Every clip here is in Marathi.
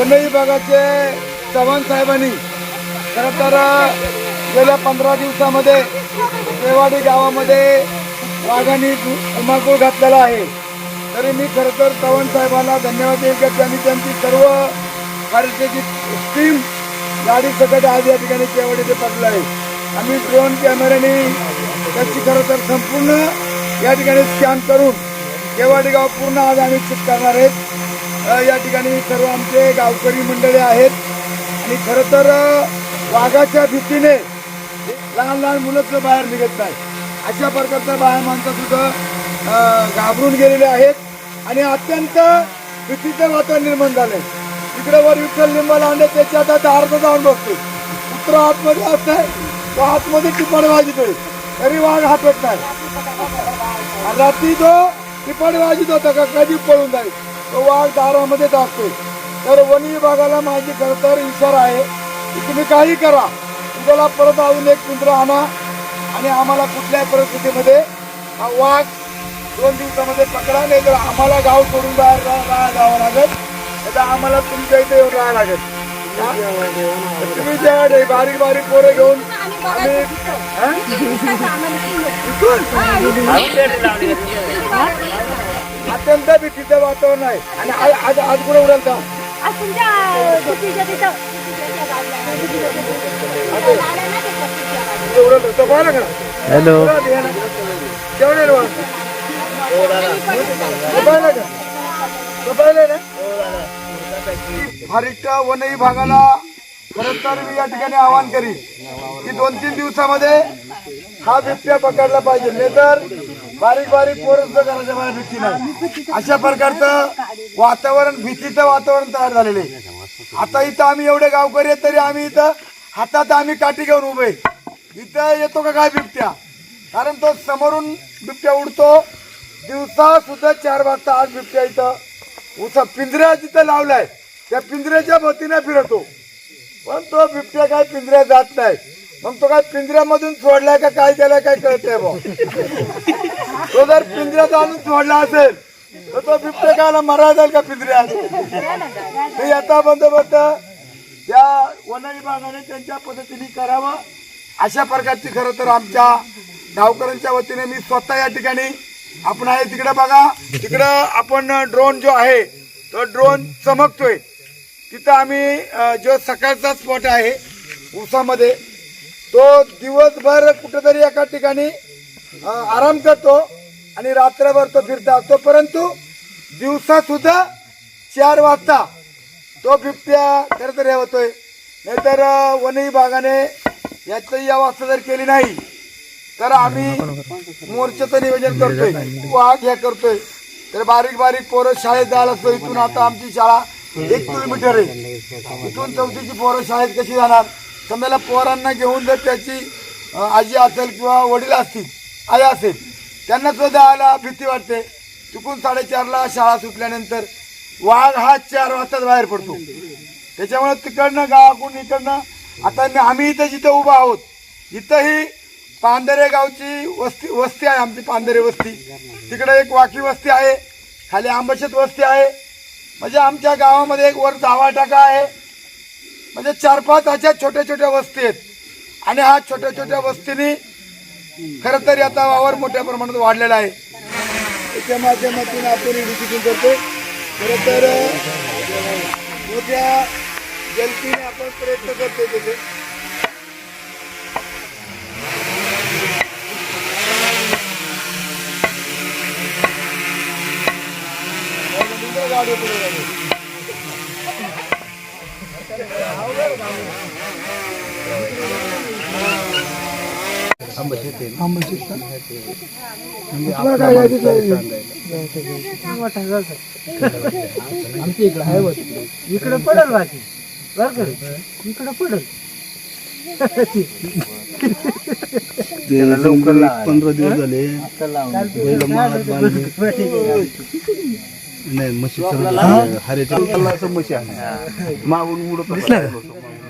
वन विभागाचे चव्हाण साहेबांनी खरं तर गेल्या पंधरा दिवसामध्ये रेवाडी गावामध्ये वाघांनी धुमाकूळ घातलेला आहे. तरी मी खरं तर चव्हाण साहेबांना धन्यवाद देईल की त्यांनी त्यांची सर्व कार्यक्रमाची टीम गाडी सकट आज या ठिकाणी केवळ इथे पडलं आहे. आम्ही ड्रोन कॅमेऱ्याने त्याची खरं तर संपूर्ण या ठिकाणी स्कॅन करून केवाडी गाव पूर्ण आज आम्ही करणार आहेत. या ठिकाणी सर्व आमचे गावकरी मंडळी आहेत. आणि खरं तर वाघाच्या भीतीने लहान लहान मुलं सुद्धा बाहेर निघत नाही. अशा प्रकारचं बाहेर माणसं सुद्धा घाबरून गेलेले आहेत. आणि अत्यंत भीतीचं वातावरण निर्माण झालंय. तिकडे वर विठ्ठल लिंबाला आणले त्याच्या आता अर्ध जाऊन बसतो कुत्र आतमध्ये असतंय तो आतमध्ये टिपण वाजतोय तरी वाघ हातवत नाही. रात्री तो टिपण वाजत होता का कधी पळून जाईल? तो वाघ दारामध्येच असतोय तर वन विभागाला माझी खरं तर इशारा आहे की तुम्ही काही करा. तुम्हाला परत अजून एक पिंजरा आणा आणि आम्हाला कुठल्याही परिस्थितीमध्ये हा वाघ दोन दिवसामध्ये पकडा नाही तर आम्हाला गाव सोडून बाहेर रा- राहायला जावं लागेल. नाही तर आम्हाला तुमच्या इथे येऊन राहायला लागेल. तुम्ही जेव्हा ते बारीक बारीक पोरं घेऊन आम्ही? अत्यंत भीतीचं वातावरण आहे. आणि आ- आज आज कुठे उडाल का? उडाल पाहिलं का? हॅलो. केवढं रे ते पाहिलं का? ते पाहिलं ना? हरिष्ठा वन विभागाला खरं तर मी या ठिकाणी आवाहन करीन की दोन तीन दिवसामध्ये हा बिबट्या पकडला पाहिजे. नाही तर बारीक बारीक पोरं घराच्या बाहेर भीती नाही. अशा प्रकारचं वातावरण भीतीचं वातावरण तयार झालेलं आहे. आता इथं आम्ही एवढे गावकरी आहेत तरी आम्ही इथं हातात आम्ही काठी घेऊन उभे इथं येतो का काय बिबट्या? कारण तो समोरून बिबट्या उडतो. दिवसा सुद्धा चार वाजता आज बिबट्या इथं उसा पिंजऱ्या जिथं लावलाय. त्या पिंजऱ्याच्या भतीने फिरतो. पण तो बिबट्या काय पिंजऱ्यात जात नाही. मग तो काय पिंजऱ्यामधून सोडलाय का काय त्याला काय कळतंय बा तो जर पिंजऱ्यात आणून सोडला असेल तर तो बिबट्या कायला मरा जाईल का पिंजऱ्यात? ते याचा बंदोबस्त त्या वन विभागाने त्यांच्या पद्धतीने करावं. अशा प्रकारची खरं तर आमच्या गावकऱ्यांच्या वतीने मी स्वतः या ठिकाणी आपण आहे तिकडे बघा. तिकडं आपण ड्रोन जो आहे तो ड्रोन चमकतोय. तिथं आम्ही जो सकाळचा स्पॉट आहे उसामध्ये तो दिवसभर कुठेतरी एका ठिकाणी आराम करतो आणि रात्रभर तो फिरता. असतो परंतु दिवसासुद्धा चार वाजता तो बिबट्या खरं तर हे होतोय नाहीतर वन विभागाने याची अवस्था जर केली नाही तर आम्ही मोर्चाचं नियोजन करतोय. वाघ हे करतोय. तर बारीक बारीक पोरं शाळेत जायला असतो इथून आता आमची शाळा एक किलोमीटर आहे. इथून चौथीची पोरं शाळेत कशी जाणार? समजायला पोरांना घेऊन जर त्याची आजी असेल किंवा वडील असतील आई असेल त्यांना सुद्धा जायला भीती वाटते. चुकून साडेचारला शाळा सुटल्यानंतर वाघ हा चार वाजताच बाहेर पडतो. त्याच्यामुळे तिकडनं गावाकडून इकडनं आता मी- आम्ही इथं जिथं उभा आहोत इथंही पांधरे गावची वस्ती वस्ती आहे आमची पांधरे वस्ती. तिकडे एक वाकी वस्ती आहे खाली आंबशेत वस्ती आहे. म्हणजे आमच्या गावामध्ये एक वर जावा टाका आहे. म्हणजे चार पाच अशा छोट्या छोट्या वस्ती आहेत. आणि हा छोट्या छोट्या वस्तीने खरं तर आता वावर मोठ्या प्रमाणात वाढलेला आहे. त्याच्या माध्यमातून आपण डिसिजन करतो. खरं तर मोठ्या जलतीने आपण प्रयत्न करतो तिथे गाडी पुढे गाडी तुला काय जायचं आमच्या इकडे आहे बघ इकडे पडल बाकी बर का इकडे पडल पंधरा दिवस झाले नाही म्हशी हरेच्या म्हशी आहे मागून उडत पुढं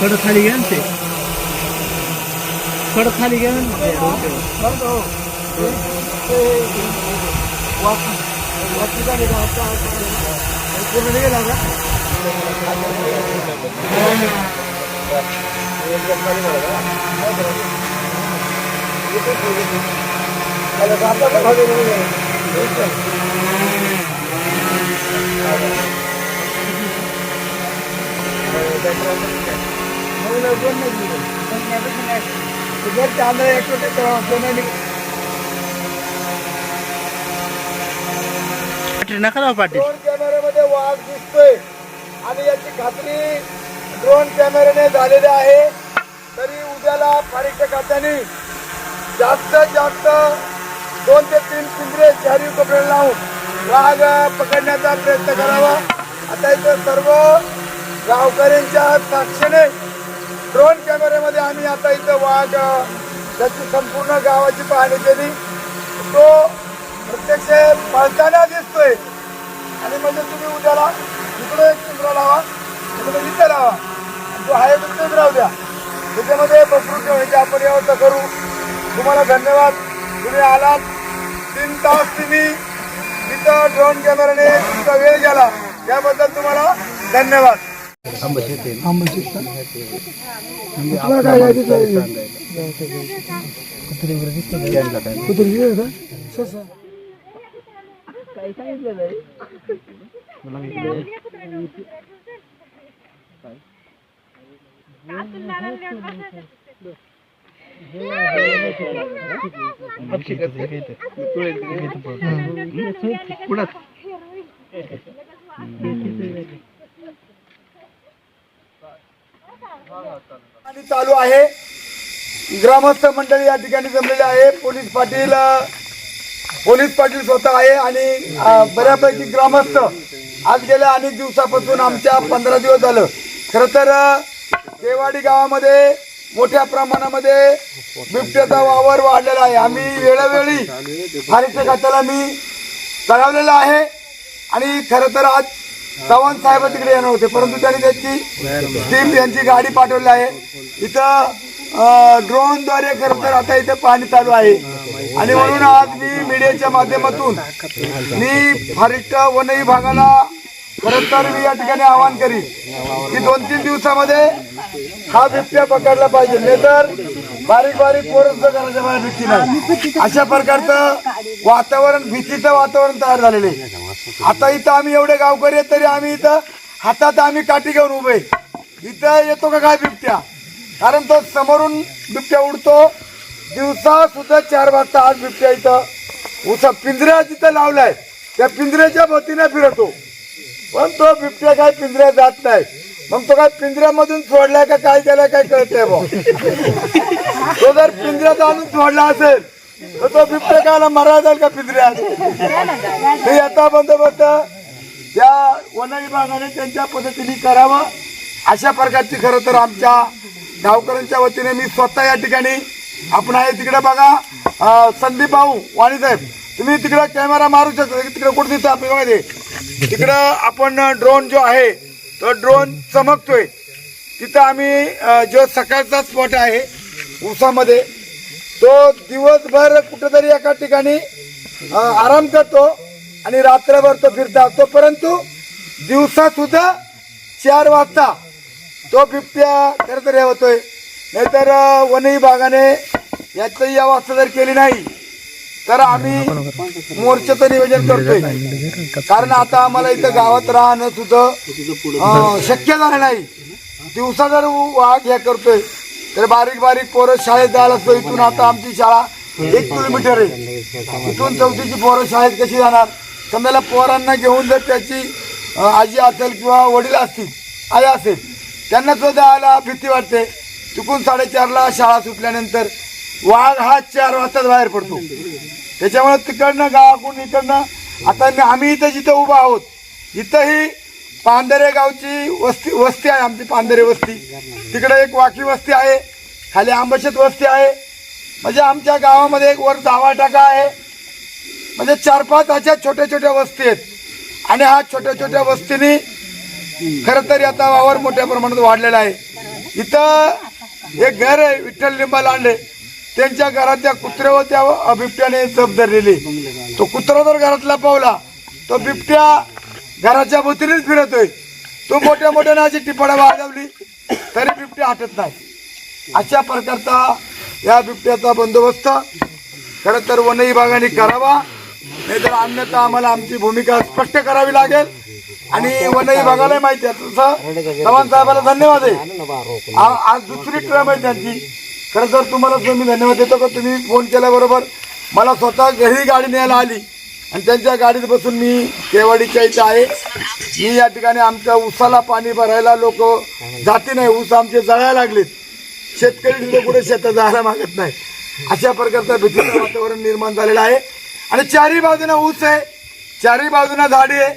थोडं खाली घ्या. ते थोडं खाली घ्या. ना तांदळ एक नका ना पाटील. ड्रोन कॅमेऱ्यामध्ये वाघ दिसतोय. आणि याची खात्री ड्रोन कॅमेऱ्याने झालेली आहे. तरी उद्याला फारीच्या खात्याने जास्तीत जास्त दोन ते तीन पिंजरे शहरी कपडे लावून वाघ पकडण्याचा प्रयत्न करावा. आता इथं सर्व गावकऱ्यांच्या साक्षीने ड्रोन कॅमेऱ्यामध्ये आम्ही आता इथं वाघ त्याची संपूर्ण गावाची पाहणी केली. तो प्रत्यक्ष पळताना दिसतोय. आणि म्हणजे तुम्ही उद्याला तिकडं एक पिंजरा लावा तिकडे इथं लावा. तो आहे तो तिथेच राहू द्या त्याच्यामध्ये बसवून ठेवण्याची आपण व्यवस्था करू. तुम्हाला धन्यवाद. तुम्ही आलात. तीन तास तुम्ही तिथं ड्रोन कॅमेराने तुमचा वेळ गेला. त्याबद्दल तुम्हाला धन्यवाद. काय चालू आहे. ग्रामस्थ मंडळी या ठिकाणी जमलेले आहे. पोलीस पाटील पोलीस पाटील स्वतः आहे आणि बऱ्यापैकी ग्रामस्थ. आज गेल्या अनेक दिवसापासून आमच्या पंधरा दिवस झालं. खर तर देवाडी गावामध्ये मोठ्या प्रमाणामध्ये बिबट्याचा वावर वाढलेला आहे. आम्ही वेळोवेळी फारीच्या खात्याला मी कळवलेलं आहे. आणि खरं तर आज चव्हाण साहेब तिकडे येणार होते. परंतु त्यांनी त्याची टीम यांची गाडी पाठवली आहे. इथं ड्रोनद्वारे खरं तर आता इथे पाणी चालू आहे. आणि म्हणून आज मी मीडियाच्या माध्यमातून मी फारिष्ट वनई भागाला तर मी या ठिकाणी आवाहन करीन की दोन तीन दिवसामध्ये हा बिबट्या पकडला पाहिजे. नाहीतर बारीक बारीक पोरच घराच्या बाहेर निघती नाही. अशा प्रकारचं वातावरण भीतीचं वातावरण तयार झालेलं आहे. आता इथं आम्ही एवढे गावकरी आहेत तरी आम्ही इथं हातात आम्ही काठी घेऊन उभे इथं येतो का काय बिबट्या? कारण तो समोरून बिबट्या उडतो. दिवसा सुद्धा चार वाजता आज बिबट्या इथं उसा पिंजऱ्या जिथं लावलाय. त्या पिंजऱ्याच्या भोवतीने फिरतो. पण तो बिबट्या काय पिंजऱ्यात जात नाही. मग तो काय पिंजऱ्यामधून सोडलाय का काय केलाय काय कळतंय भाऊ तो जर पिंजऱ्यात आणून सोडला असेल तर तो बिबट्या कायला मरा जाईल का पिंजऱ्यात? ते आता बंदोबस्त त्या वन विभागाने त्यांच्या पद्धतीने करावं. अशा प्रकारची खरं तर आमच्या गावकऱ्यांच्या वतीने मी स्वतः या ठिकाणी आपण आहे तिकडे बघा संदीप भाऊ वाणी साहेब तुम्ही तिकडे कॅमेरा मारू शकता. तिकडे कुठे दिसतं आपल्या तिकडं आपण ड्रोन जो आहे तो ड्रोन चमकतोय. तिथं आम्ही जो सकाळचा स्पॉट आहे उसामध्ये तो दिवसभर कुठेतरी एका ठिकाणी आराम करतो आणि रात्रभर तो फिरता. असतो परंतु दिवसा सुद्धा चार वाजता तो बिबट्या खरं तर हे होतोय नाहीतर अं, वन विभागाने याची अवस्था जर केली नाही तर आम्ही मोर्चाचं नियोजन करतोय. कारण आता आम्हाला इथं गावात राहणं सुद्धा शक्य झालं नाही. दिवसा जर वाघ हे करतोय तर बारीक बारीक पोरं शाळेत जायला लागतो इथून आता आमची शाळा एक किलोमीटर आहे. इथून चौथीची पोरं शाळेत कशी जाणार? समजायला पोरांना घेऊन जर त्याची आजी असेल किंवा वडील असतील आई असेल त्यांना सुद्धा द्यायला भीती वाटते. चुकून साडेचारला शाळा सुटल्यानंतर वाघ हा चार वाजताच बाहेर पडतो. त्याच्यामुळे तिकडनं गावाकडून इकडनं आता आम्ही इथं जिथं उभा आहोत इथंही पांधरे गावची वस्ती वस्ती आहे आमची पांधरे वस्ती. तिकडे एक वाकी वस्ती आहे खाली आंबशेत वस्ती आहे. म्हणजे आमच्या गावामध्ये एक वर जावा टाका आहे. म्हणजे चार पाच अशा छोट्या छोट्या वस्ती आहेत. आणि हा छोट्या छोट्या वस्तीने खरं तर आता वावर मोठ्या प्रमाणात वाढलेला आहे. इथं एक घर आहे विठ्ठल लिंबा लांडे त्यांच्या घरातल्या कुत्र्यावर त्या बिबट्याने जप धरलेली. तो कुत्रा जर घरात लपवला तो बिबट्या घराच्या भोवतीनेच फिरतोय. तो मोठ्या मोठ्याने अशी टिपाडा वाजवली तरी बिबट्या हटत नाही अशा प्रकारचा या बिबट्याचा बंदोबस्त खरं तर वन विभागाने करावा. नाहीतर अन्यथा आम्हाला आमची भूमिका स्पष्ट करावी लागेल. आणि वन विभागाला माहिती आहे. तसं चव्हाण साहेबाला धन्यवाद आहे. आज दुसरी ट्रम आहे त्यांची खरं तर तुम्हाला मी धन्यवाद देतो का तुम्ही फोन केल्याबरोबर मला स्वतः घरी गाडी न्यायला आली. आणि त्यांच्या गाडीत बसून मी केवाडीच्या इथे आहे. मी या ठिकाणी आमच्या ऊसाला पाणी भरायला लोक जाती नाही ऊस आमचे जळायला लागलेत. शेतकरी सुद्धा कुठे शेतात जायला मागत नाही. अशा प्रकारचं भीतीचं वातावरण निर्माण झालेलं आहे. आणि चारही बाजूना ऊस आहे चारही बाजूना झाडी आहे.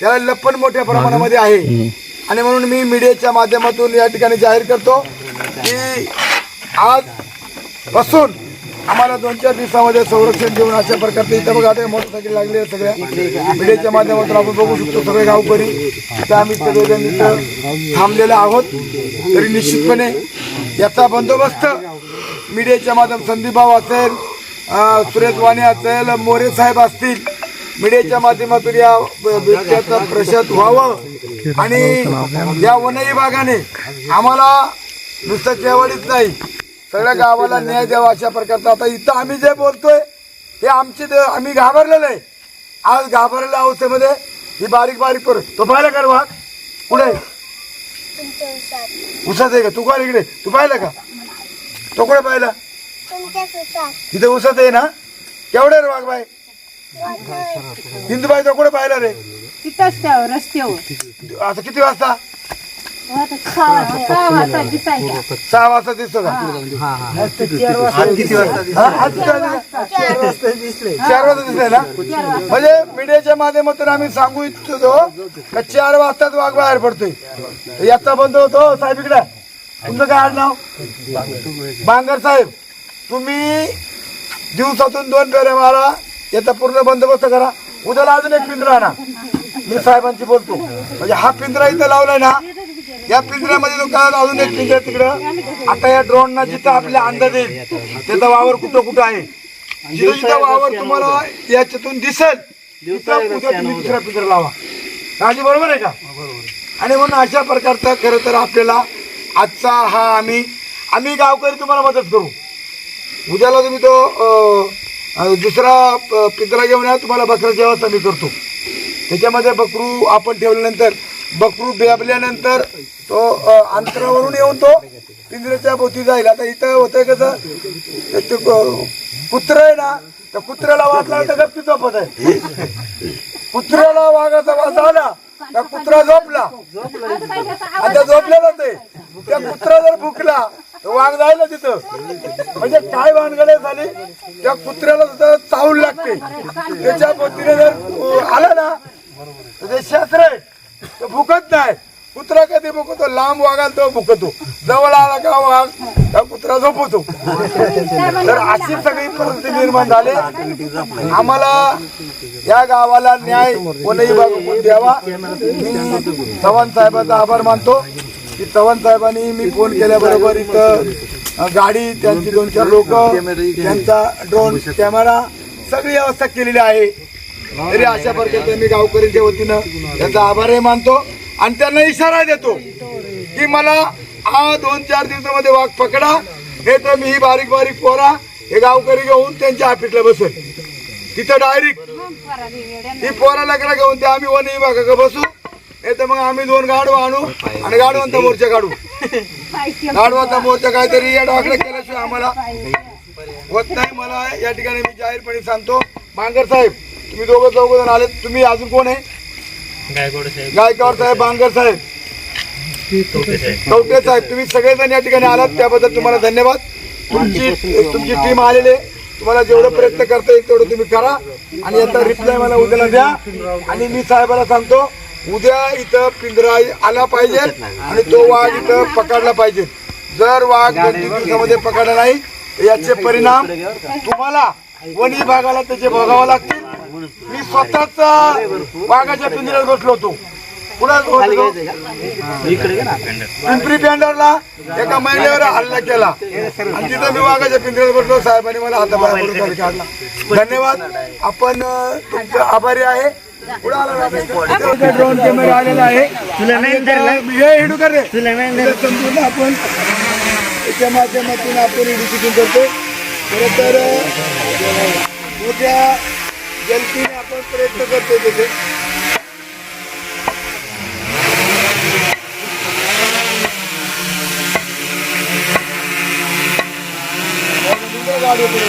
त्याला लप्पन मोठ्या प्रमाणामध्ये आहे. आणि म्हणून मी मीडियाच्या माध्यमातून या ठिकाणी जाहीर करतो की आज बसून आम्हाला दोन चार दिवसामध्ये संरक्षण देऊन अशा प्रकारचे इथं बघा आता मोटरसायकल लागले सगळ्या. मीडियाच्या माध्यमातून आपण बघू शकतो सगळे गावकरी. इथं आम्ही सगळेजण इथं थांबलेले आहोत. तरी निश्चितपणे याचा बंदोबस्त मीडियाच्या माध्यम संदीपभाऊ असेल सुरेश वाणी असेल मोरे साहेब असतील मीडियाच्या माध्यमातून या बिबट्याचं प्रशत व्हावं. आणि या वन विभागाने आम्हाला नुसतं केवळीच नाही सगळ्या गावाला न्याय द्यावा अशा प्रकारचा. आता इथं आम्ही जे बोलतोय हे आमची द- आम्ही घाबरलेलो आहे. आज घाबरलेल्या अवस्थेमध्ये ही बारीक बारीक करू तो पाहिला का रे वाघ? कुठे उसात आहे का? तू काय इकडे? तू पाहिला का? तो कुठे पाहिला? तुमच्याच उसात तिथे उसात आहे ना? केवढे रे वाघ बाय हिंदूबाई तो कुठे पाहिला रे? तिथंच त्या रस्त्यावर. आता किती वाजता? सहा वाजता दिसतो का आज किती वाजता हा, आज किती वाजता चार वाजता दिसले ना म्हणजे मीडियाच्या माध्यमातून आम्ही सांगू इच्छितो का चार वाजताच वाघ बाहेर पडतोय याचा बंद होतो साहेब इकडे तुमचं काय आडनाव बांगर साहेब तुम्ही दिवसातून दोन फेऱ्या मारा याचा पूर्ण बंदोबस्त करा उद्याला अजून एक पिंजरा आणा मी साहेबांची बोलतो म्हणजे हा. पिंजरा इथं लावलाय ना या पिंजऱ्यामध्ये काय अजून एक पिंजरा तिकडं. आता या ड्रोन जिथं आपल्या अंदाज येईल त्याचा वावर कुठं कुठं आहे? जिथं जिथं वावर तुम्हाला याच्यातून दिसेल तिथं उद्या तुम्ही दुसरा पिंजरा लावा. राजी बरोबर आहे का? आणि म्हणून अशा प्रकारचा खरं तर आपल्याला आजचा हा आम्ही आम्ही गावकरी तुम्हाला मदत करू. उद्याला तुम्ही तो दुसरा पिंजरा घेऊन या तुम्हाला बकऱ्याची व्यवस्था मी करतो. त्याच्यामध्ये बकरू आपण ठेवल्यानंतर बकरू बेबल्यानंतर तो अंतरावरून येऊन तो पिंजऱ्याच्या भोवती जाईल आता इथं होतंय कसं ते- आहे ना त्या कुत्र्याला वाचला तर गप्पी झोपत आहे. कुत्र्याला वाघाचा वास आला त्या कुत्रा झोपला. आता झोपलेला ते त्या कुत्रा जर भुकला तर वाघ जायला तिथं. म्हणजे काय भानगडे झाली त्या कुत्र्याला सुद्धा चावून लागते. त्याच्या भोवतीने जर अं, आला ना तर ते शास्त्र आहे तो भुकत नाही कुत्रा कधी भुकतो लांब वागाल तो भुकतो. जवळ आला का वाघ त्या कुत्रा झोपतो. तर अशी सगळी परिस्थिती निर्माण झाली. आम्हाला या गावाला न्याय कोणीही बघून द्यावा. मी चव्हाण साहेबांचा आभार मानतो. की चव्हाण साहेबांनी मी फोन केल्याबरोबर इथं गाडी त्यांची दोन चार लोक त्यांचा ड्रोन कॅमेरा सगळी व्यवस्था केलेली आहे. तरी अशा प्रकारे मी गावकऱ्यांच्या वतीनं त्यांचा आभारही मानतो आणि त्यांना इशारा देतो. की मला हा दोन चार दिवसामध्ये वाघ पकडा हे तर मी ही बारीक बारीक पोरा हे गावकरी घेऊन त्यांच्या ऑफिसला बसेल. तिथं डायरेक्ट ही पोरा लेकरा घेऊन ते आम्ही वन विभागाकडे बसू नाही तर मग आम्ही दोन गाडवा आणू आणि गाडवांचा मोर्चा काढू. गाडवांचा मोर्चा काहीतरी या डाकड्या केल्याशिवाय आम्हाला होत नाही. मला या ठिकाणी मी जाहीरपणे सांगतो मांगर साहेब तुम्ही दोघं चौघ जण आले तुम्ही अजून कोण आहे? गायकवाड साहेब. बांगर साहेब. कवटे साहेब तुम्ही सगळेजण या ठिकाणी आलात त्याबद्दल तुम्हाला धन्यवाद. तुमची तुमची टीम आलेली आहे. तुम्हाला जेवढं प्रयत्न करता येईल तेवढं तुम्ही करा. आणि याचा रिप्लाय मला उद्याला द्या. आणि मी साहेबाला सांगतो उद्या इथं पिंजरा आला पाहिजे आणि तो वाघ इथं पकडला पाहिजे. जर वाघ दोन तीन दिवसामध्ये पकडला नाही याचे परिणाम तुम्हाला वन विभागाला त्याचे भोगावं लागतील. मी स्वतःच वाघाच्या पिंजऱ्यात बसलो होतो. पिंपरी पेंडरला एका महिलेवर हल्ला केला. आणि तिथं मी वाघाच्या पिंजऱ्यात बसलो साहेबांनी मला हाताबाहेर खाली. काढला. धन्यवाद. आपण तुमचे आभारी आहे. ड्रोन कॅमेरा आलेला आहे. हे हिडू कर रे संपूर्ण आपण त्याच्या माध्यमातून आपण एज्युकेशन करतो. खरं तर मोठ्या जलतीने आपण प्रयत्न करतो तिथे. गाडी पुढे